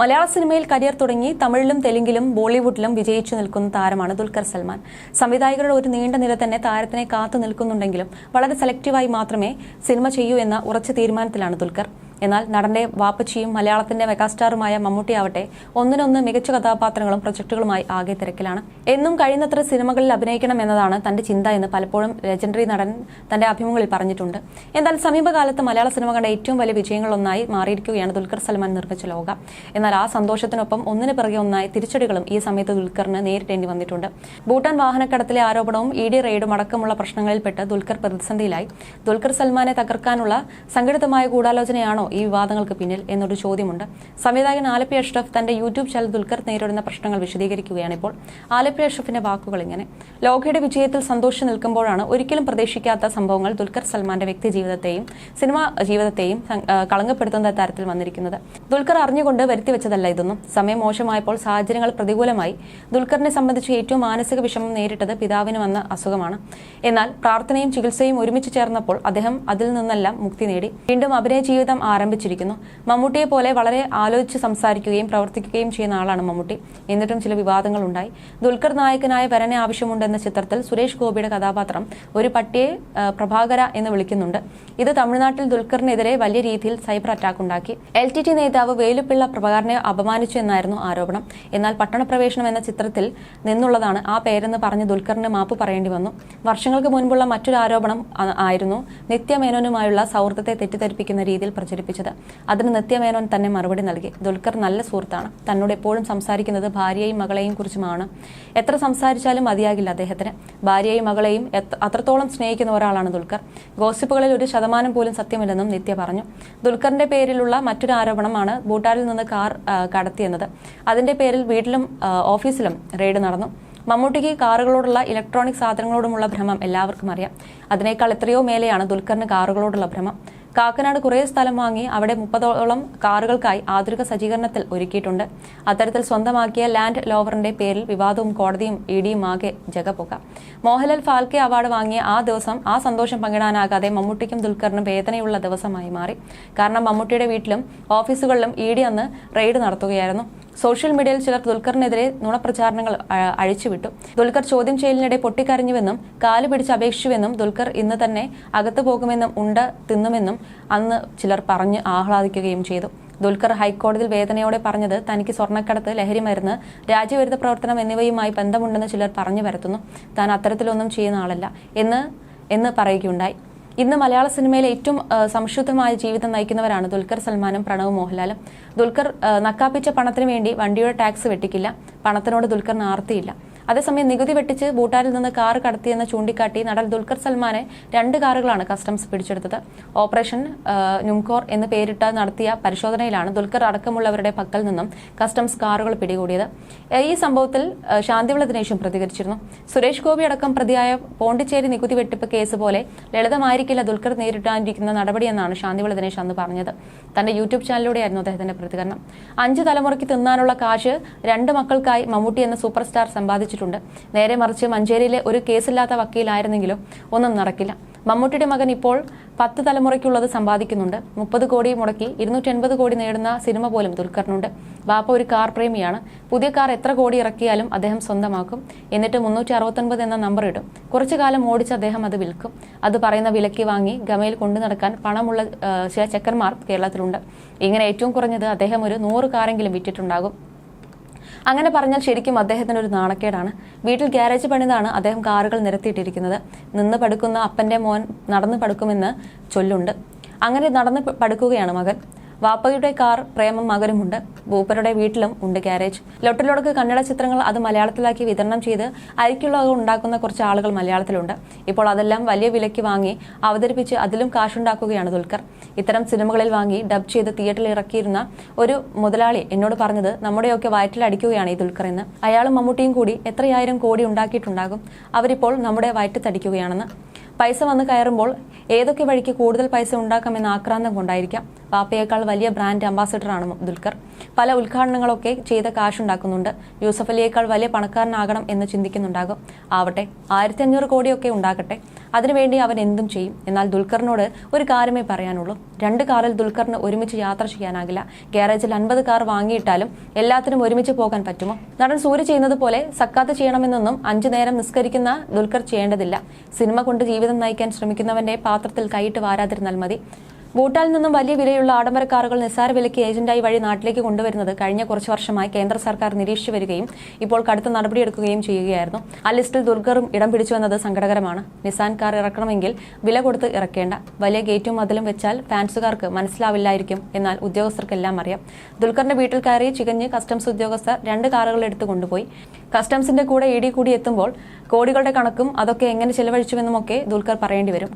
മലയാള സിനിമയിൽ കരിയർ തുടങ്ങി തമിഴിലും തെലുങ്കിലും ബോളിവുഡിലും വിജയിച്ചു നിൽക്കുന്ന താരമാണ് ദുൽഖർ സൽമാൻ. സംവിധായകരുടെ ഒരു നീണ്ട നിര തന്നെ താരത്തിനെ കാത്തു നിൽക്കുന്നുണ്ടെങ്കിലും വളരെ സെലക്റ്റീവായി മാത്രമേ സിനിമ ചെയ്യൂ എന്ന ഉറച്ച തീരുമാനത്തിലാണ് ദുൽഖർ. എന്നാൽ നടന്റെ വാപ്പച്ചിയും മലയാളത്തിന്റെ മെഗാസ്റ്റാറുമായ മമ്മൂട്ടിയാവട്ടെ ഒന്നിനൊന്ന് മികച്ച കഥാപാത്രങ്ങളും പ്രൊജക്ടുകളുമായി ആകെ തിരക്കിലാണ്. എന്നും കഴിയുന്നത്ര സിനിമകളിൽ അഭിനയിക്കണം എന്നതാണ് തന്റെ ചിന്ത എന്ന് പലപ്പോഴും ലെജൻഡറി നടൻ തന്റെ അഭിമുഖങ്ങളിൽ പറഞ്ഞിട്ടുണ്ട്. എന്നാൽ സമീപകാലത്ത് മലയാള സിനിമ കണ്ട ഏറ്റവും വലിയ വിജയങ്ങളൊന്നായി മാറിയിരിക്കുകയാണ് ദുൽഖർ സൽമാൻ നിർമ്മിച്ച ലോക. എന്നാൽ ആ സന്തോഷത്തിനൊപ്പം ഒന്നിനു പിറകെ ഒന്നായി തിരിച്ചടികളും ഈ സമയത്ത് ദുൽഖറിന് നേരിടേണ്ടി വന്നിട്ടുണ്ട്. ഭൂട്ടാൻ വാഹനക്കടത്തിലെ ആരോപണവും ഇ ഡി റെയ്ഡും അടക്കമുള്ള പ്രശ്നങ്ങളിൽപ്പെട്ട് ദുൽഖർ പ്രതിസന്ധിയിലായി. ദുൽഖർ സൽമാനെ തകർക്കാനുള്ള സംഘടിതമായ ഗൂഢാലോചനയാണോ ഈ വിവാദങ്ങൾക്ക് പിന്നിൽ എന്നൊരു ചോദ്യമുണ്ട്. സംവിധായകൻ ആലപ്പി അഷ്റഫ് തന്റെ യൂട്യൂബ് ചാനൽ ദുൽഖർ നേരിടുന്ന പ്രശ്നങ്ങൾ വിശദീകരിക്കുകയാണ് ഇപ്പോൾ. ആലപ്പി അഷ്റഫിന്റെ വാക്കുകൾ ഇങ്ങനെ. ലോകയുടെ വിജയത്തിൽ സന്തോഷം നിൽക്കുമ്പോഴാണ് ഒരിക്കലും പ്രതീക്ഷിക്കാത്ത സംഭവങ്ങൾ ദുൽഖർ സൽമാന്റെ വ്യക്തി ജീവിതത്തെയും സിനിമാ ജീവിതത്തെയും കളങ്കപ്പെടുത്തുന്ന തരത്തിൽ വന്നിരിക്കുന്നത്. ദുൽഖർ അറിഞ്ഞുകൊണ്ട് വരുത്തി വെച്ചതല്ല ഇതൊന്നും. സമയം മോശമായപ്പോൾ സാഹചര്യങ്ങൾ പ്രതികൂലമായി. ദുൽഖറിനെ സംബന്ധിച്ച് ഏറ്റവും മാനസിക വിഷമം നേരിട്ടത് പിതാവിന് വന്ന അസുഖമാണ്. എന്നാൽ പ്രാർത്ഥനയും ചികിത്സയും ഒരുമിച്ച് ചേർന്നപ്പോൾ അദ്ദേഹം അതിൽ നിന്നെല്ലാം മുക്തി നേടി. വീണ്ടും അഭിനയ ജീവിതം ആരംഭിച്ചിരിക്കുന്നു. മമ്മൂട്ടിയെ പോലെ വളരെ ആലോചിച്ച് സംസാരിക്കുകയും പ്രവർത്തിക്കുകയും ചെയ്യുന്ന ആളാണ് മമ്മൂട്ടി. എന്നിട്ടും ചില വിവാദങ്ങൾ ഉണ്ടായി ദുൽഖർ നായകനായ വരനെ ആവശ്യമുണ്ടെന്ന ചിത്രത്തിൽ സുരേഷ് ഗോപിയുടെ കഥാപാത്രം ഒരു പട്ടിയെ പ്രഭാകര എന്ന് വിളിക്കുന്നുണ്ട്. ഇത് തമിഴ്നാട്ടിൽ ദുൽഖറിനെതിരെ വലിയ രീതിയിൽ സൈബർ അറ്റാക്ക് ഉണ്ടാക്കി. എൽ ടി ടി നേതാവ് വേലുപ്പിള്ള പ്രഭാകരനെ അപമാനിച്ചു എന്നായിരുന്നു ആരോപണം. എന്നാൽ പട്ടണപ്രവേശനം എന്ന ചിത്രത്തിൽ നിന്നുള്ളതാണ് ആ പേരെന്ന് പറഞ്ഞ് ദുൽഖറിന് മാപ്പ് പറയേണ്ടി വന്നു. വർഷങ്ങൾക്ക് മുൻപുള്ള മറ്റൊരു ആരോപണം ആയിരുന്നു നിത്യമേനോനുമായുള്ള സൗഹൃദത്തെ തെറ്റിദ്ധരിപ്പിക്കുന്ന രീതിയിൽ പ്രചരിപ്പിച്ചത് അതിന് നിത്യമേനോൻ തന്നെ മറുപടി നൽകി. ദുൽഖർ നല്ല സുഹൃത്താണ്. തന്നോട് എപ്പോഴും സംസാരിക്കുന്നത് ഭാര്യയെയും മകളെയും കുറിച്ചുമാണ്. എത്ര സംസാരിച്ചാലും മതിയാകില്ല അദ്ദേഹത്തിന്. ഭാര്യയെയും മകളെയും അത്രത്തോളം സ്നേഹിക്കുന്ന ഒരാളാണ് ദുൽഖർ. ഗോസിപ്പുകളിൽ ഒരു ശതമാനം പോലും സത്യമില്ലെന്നും നിത്യ പറഞ്ഞു. ദുൽഖറിന്റെ പേരിലുള്ള മറ്റൊരു ആരോപണമാണ് ഭൂട്ടാനിൽ നിന്ന് കാർ കടത്തിയെന്നത്. അതിന്റെ പേരിൽ വീട്ടിലും ഓഫീസിലും റെയ്ഡ് നടന്നു. മമ്മൂട്ടിക്ക് കാറുകളോടുള്ള ഇലക്ട്രോണിക് സാധനങ്ങളോടുമുള്ള ഭ്രമം എല്ലാവർക്കും അറിയാം. അതിനേക്കാൾ എത്രയോ മേലെയാണ് ദുൽഖറിന് കാറുകളോടുള്ള ഭ്രമം. കാക്കനാട് കുറേ സ്ഥലം വാങ്ങി അവിടെ മുപ്പതോളം കാറുകൾക്കായി ആധുനിക സജ്ജീകരണത്തിൽ ഒരുക്കിയിട്ടുണ്ട്. അത്തരത്തിൽ സ്വന്തമാക്കിയ ലാൻഡ് ലോവറിന്റെ പേരിൽ വിവാദവും കോടതിയും ഇ ഡിയും ആകെ ജഗപൊക മോഹൻലാൽ ഫാൽക്കെ അവാർഡ് വാങ്ങിയ ആ ദിവസം ആ സന്തോഷം പങ്കിടാനാകാതെ മമ്മൂട്ടിക്കും ദുൽഖറിനും വേദനയുള്ള ദിവസമായി മാറി. കാരണം മമ്മൂട്ടിയുടെ വീട്ടിലും ഓഫീസുകളിലും ഇ ഡി അന്ന് റെയ്ഡ് നടത്തുകയായിരുന്നു. സോഷ്യൽ മീഡിയയിൽ ചിലർ ദുൽഖറിനെതിരെ നുണപ്രചാരണങ്ങൾ അഴിച്ചുവിട്ടു. ദുൽഖർ ചോദ്യം ചെയ്യലിനിടെ പൊട്ടിക്കരഞ്ഞുവെന്നും കാൽ പിടിച്ച് അപേക്ഷിച്ചുവെന്നും ദുൽഖർ ഇന്ന് തന്നെ അകത്തു പോകുമെന്നും ഉണ്ട തിന്നുമെന്നും അന്ന് ചിലർ പറഞ്ഞ് ആഹ്ലാദിക്കുകയും ചെയ്തു. ദുൽഖർ ഹൈക്കോടതിയിൽ വേദനയോടെ പറഞ്ഞത് തനിക്ക് സ്വർണക്കടത്ത് ലഹരിമരുന്ന് രാജ്യവിരുദ്ധ പ്രവർത്തനം എന്നിവയുമായി ബന്ധമുണ്ടെന്ന് ചിലർ പറഞ്ഞു വരുത്തുന്നു താൻ അത്തരത്തിലൊന്നും ചെയ്യുന്ന ആളല്ല എന്ന് എന്ന് പറയുകയുണ്ടായി. ഇന്ന് മലയാള സിനിമയിലെ ഏറ്റവും സംശുദ്ധമായ ജീവിതം നയിക്കുന്നവരാണ് ദുൽഖർ സൽമാനും പ്രണവ് മോഹൻലാലും. ദുൽഖർ നക്കാപ്പിച്ച പണത്തിന് വേണ്ടി വണ്ടിയുടെ ടാക്സ് വെട്ടിക്കില്ല. പണത്തിനോട് ദുൽഖറിന് ആർത്തിയില്ല. അതേസമയം നികുതി വെട്ടിച്ച് ഭൂട്ടാനിൽ നിന്ന് കാർ കടത്തിയെന്ന് ചൂണ്ടിക്കാട്ടി നടൻ ദുൽഖർ സൽമാനെ രണ്ട് കാറുകളാണ് കസ്റ്റംസ് പിടിച്ചെടുത്തത്. ഓപ്പറേഷൻ നുംകോർ എന്ന് പേരിട്ട് നടത്തിയ പരിശോധനയിലാണ് ദുൽഖർ അടക്കമുള്ളവരുടെ പക്കൽ നിന്നും കസ്റ്റംസ് കാറുകൾ പിടികൂടിയത്. ഈ സംഭവത്തിൽ ശാന്തിവിള ദിനേശും പ്രതികരിച്ചിരുന്നു. സുരേഷ് ഗോപി അടക്കം പ്രതിയായ പോണ്ടിച്ചേരി നികുതി വെട്ടിപ്പ് കേസ് പോലെ ലളിതമായിരിക്കില്ല ദുൽഖർ നേരിട്ടാനിരിക്കുന്ന നടപടിയെന്നാണ് ശാന്തിവിള ദിനേശ് അന്ന് പറഞ്ഞത്. തന്റെ യൂട്യൂബ് ചാനലിലൂടെയായിരുന്നു അദ്ദേഹത്തിന്റെ പ്രതികരണം. അഞ്ച് തലമുറയ്ക്ക് തിന്നാനുള്ള കാശ് രണ്ട് മക്കൾക്കായി മമ്മൂട്ടി എന്ന സൂപ്പർ സ്റ്റാർ സമ്പാദിച്ചിട്ടുണ്ട് നേരെ മറിച്ച് മഞ്ചേരിയിലെ ഒരു കേസില്ലാത്ത വക്കീലായിരുന്നെങ്കിലും ഒന്നും നടക്കില്ല. മമ്മൂട്ടിയുടെ മകൻ ഇപ്പോൾ പത്ത് തലമുറയ്ക്കുള്ളത് സമ്പാദിക്കുന്നുണ്ട്. മുപ്പത് കോടി മുടക്കി ഇരുന്നൂറ്റി എൺപത് കോടി നേടുന്ന സിനിമ പോലും ദുൽഖറിനുണ്ട്. ബാപ്പ ഒരു കാർ പ്രേമിയാണ്. പുതിയ കാർ എത്ര കോടി ഇറക്കിയാലും അദ്ദേഹം സ്വന്തമാക്കും. എന്നിട്ട് മുന്നൂറ്റി അറുപത്തൊൻപത് എന്ന നമ്പർ ഇടും. കുറച്ചു കാലം ഓടിച്ച് അദ്ദേഹം അത് വിൽക്കും. അത് പറയുന്ന വിലയ്ക്ക് വാങ്ങി ഗമയിൽ കൊണ്ടു നടക്കാൻ പണമുള്ള ചില ചെക്കന്മാർ കേരളത്തിലുണ്ട്. ഇങ്ങനെ ഏറ്റവും കുറഞ്ഞത് അദ്ദേഹം ഒരു നൂറ് കാറെങ്കിലും വിറ്റിട്ടുണ്ടാകും. അങ്ങനെ പറഞ്ഞാൽ ശരിക്കും അദ്ദേഹത്തിന് ഒരു നാണക്കേടാണ്. വീട്ടിൽ ഗ്യാരേജ് പണിതാണ് അദ്ദേഹം കാറുകൾ നിരത്തിയിട്ടിരിക്കുന്നത്. നിന്ന് പടുക്കുന്ന അപ്പന്റെ മോൻ നടന്ന് പടുക്കുമെന്ന് ചൊല്ലുണ്ട്. അങ്ങനെ നടന്ന് പടുക്കുകയാണ് മകൻ. വാപ്പയുടെ കാർ പ്രേമം മകനുമുണ്ട്. ബൂപ്പരുടെ വീട്ടിലും ഉണ്ട് ഗ്യാരേജ് ലൊട്ടിലൊടക്ക് കന്നഡ ചിത്രങ്ങൾ അത് മലയാളത്തിലാക്കി വിതരണം ചെയ്ത് അരിക്കുള്ളത് ഉണ്ടാക്കുന്ന കുറച്ച് ആളുകൾ മലയാളത്തിലുണ്ട്. ഇപ്പോൾ അതെല്ലാം വലിയ വിലയ്ക്ക് വാങ്ങി അവതരിപ്പിച്ച് അതിലും കാശുണ്ടാക്കുകയാണ് ദുൽഖർ. ഇത്തരം സിനിമകളിൽ വാങ്ങി ഡബ് ചെയ്ത് തിയേറ്ററിൽ ഇറക്കിയിരുന്ന ഒരു മുതലാളി എന്നോട് പറഞ്ഞത് നമ്മുടെയൊക്കെ വയറ്റിൽ അടിക്കുകയാണ് ഈ ദുൽഖർ എന്ന്. അയാളും മമ്മൂട്ടിയും കൂടി എത്രയായിരം കോടി ഉണ്ടാക്കിയിട്ടുണ്ടാകും. അവരിപ്പോൾ നമ്മുടെ വയറ്റത്തടിക്കുകയാണെന്ന് പൈസ വന്ന് കയറുമ്പോൾ ഏതൊക്കെ വഴിക്ക് കൂടുതൽ പൈസ ഉണ്ടാക്കാമെന്ന ആക്രാന്തം കൊണ്ടായിരിക്കാം. പാപ്പയേക്കാൾ വലിയ ബ്രാൻഡ് അംബാസഡറാണ് ദുൽഖർ. പല ഉദ്ഘാടനങ്ങളൊക്കെ ചെയ്ത കാശുണ്ടാക്കുന്നുണ്ട് യൂസഫ് അലിയേക്കാൾ വലിയ പണക്കാരനാകണം എന്ന് ചിന്തിക്കുന്നുണ്ടാകും. ആവട്ടെ ആയിരത്തി അഞ്ഞൂറ് കോടിയൊക്കെ ഉണ്ടാകട്ടെ. അതിനുവേണ്ടി അവൻ എന്തും ചെയ്യും. എന്നാൽ ദുൽഖറിനോട് ഒരു കാര്യമേ പറയാനുള്ളൂ. രണ്ട് കാറിൽ ദുൽഖറിന് ഒരുമിച്ച് യാത്ര ചെയ്യാനാകില്ല. ഗ്യാരേജിൽ അൻപത് കാർ വാങ്ങിയിട്ടാലും എല്ലാത്തിനും ഒരുമിച്ച് പോകാൻ പറ്റുമോ? നടൻ സൂര്യ ചെയ്യുന്നത് പോലെ സക്കാത്ത് ചെയ്യണമെന്നൊന്നും അഞ്ചു നേരം നിസ്കരിക്കുന്ന ദുൽഖർ ചെയ്യേണ്ടതില്ല. സിനിമ കൊണ്ട് ജീവിതം നയിക്കാൻ ശ്രമിക്കുന്നവന്റെ പാത്രത്തിൽ കൈയിട്ട് വാരാതിരുന്നാൽ മതി. ഭൂട്ടാനിൽ നിന്നും വലിയ വിലയുള്ള ആഡംബര കാറുകൾ നിസ്സാര വിലയ്ക്ക് ഏജന്റായി വഴി നാട്ടിലേക്ക് കൊണ്ടുവരുന്നത് കഴിഞ്ഞ കുറച്ചു വർഷമായി കേന്ദ്ര സർക്കാർ നിരീക്ഷിച്ചു വരികയും ഇപ്പോൾ കടുത്ത നടപടിയെടുക്കുകയും ചെയ്യുകയായിരുന്നു. ആ ലിസ്റ്റിൽ ദുർഗറും ഇടം പിടിച്ചുവെന്നത് സങ്കടകരമാണ്. നിസാൻ കാർ ഇറക്കണമെങ്കിൽ വില കൊടുത്ത് ഇറക്കേണ്ട. വലിയ ഗേറ്റും മതിലും വെച്ചാൽ ഫാൻസുകാർക്ക് മനസ്സിലാവില്ലായിരിക്കും എന്നാൽ ഉദ്യോഗസ്ഥർക്കെല്ലാം അറിയാം. ദുൽഖറിന്റെ വീട്ടിൽ കയറി ചികഞ്ഞ് കസ്റ്റംസ് ഉദ്യോഗസ്ഥർ രണ്ട് കാറുകൾ എടുത്ത് കൊണ്ടുപോയി. കസ്റ്റംസിന്റെ കൂടെ ഇടി കൂടി എത്തുമ്പോൾ കോടികളുടെ കണക്കും അതൊക്കെ എങ്ങനെ ചെലവഴിച്ചുവെന്നുമൊക്കെ ദുൽഖർ പറയേണ്ടി വരും.